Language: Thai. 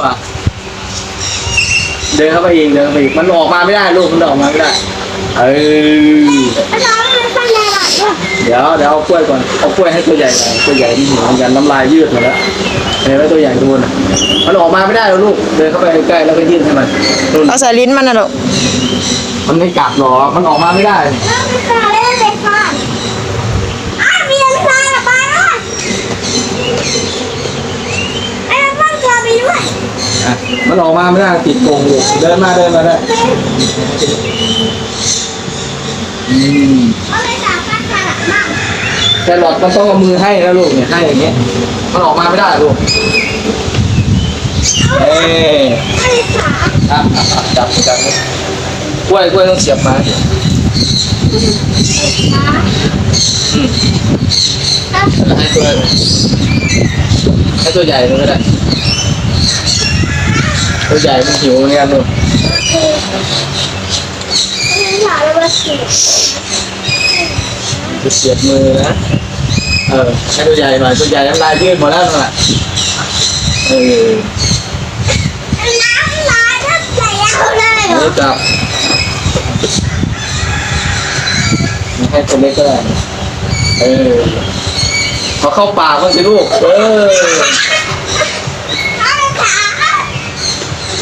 ว่าเดินเข้าไปอีกเดินเข้าไปอีกมันออกมาไม่ได้ลูกมันออกมาไม่ได้ เอออาจารย์มันเป็นยังไงล่ะเดี๋ยวเดี๋ยวเอากล้วยก่อนเอากล้วยให้ตัวใหญ่หน่อยตัวใหญ่ที่หิวเหมือนกันน้ำลายยืดหมดแล้วเห็นไหมตัวใหญ่ดูนะมันออกมาไม่ได้หรอกลูกเดินเข้าไปใกล้ๆแล้วก็ยื่นให้มันนู่นเอาใส่ลิ้นมันนะลูกมันไม่กัดหรอกมันออกมาไม่ได้ แล้วมันจะเล่นเด็กค่ะอ้าวมีอะไรล่ะไปอะไอ้มันเกิดไปด้วย อะมันออกมาไม่ได้ติดกรงอยู่เดินมาเดินมาได้อืมเอาไปจากข้างขนาดมากแต่หลอดมันต้องเอามือให้นะลูกเนี่ยให้อย่างเงี้ยมันออกมาไม่ได้ลูกเอ้ยไม่ได้ขาอะอะอะจับจับกล้วยกล้วยต้องเสียบไม้อืมให้ตัวให้ตัวใหญ่เลยก็ได้ ตัวใหญ่มันหิวเหมือนกันลูกไม่ได้ขาเลยว่าสิจะเสียบมือนะ เออให้ตัวใหญ่หน่อยตัวใหญ่น้ำลายยืดหมดแล้วนั่นแหละเออน้ำลายถ้าใส่เอาเลยเหรอันอนี้จับให้ตัวเล็กก็ได้เออพอเข้าปากมันสิลูก เออ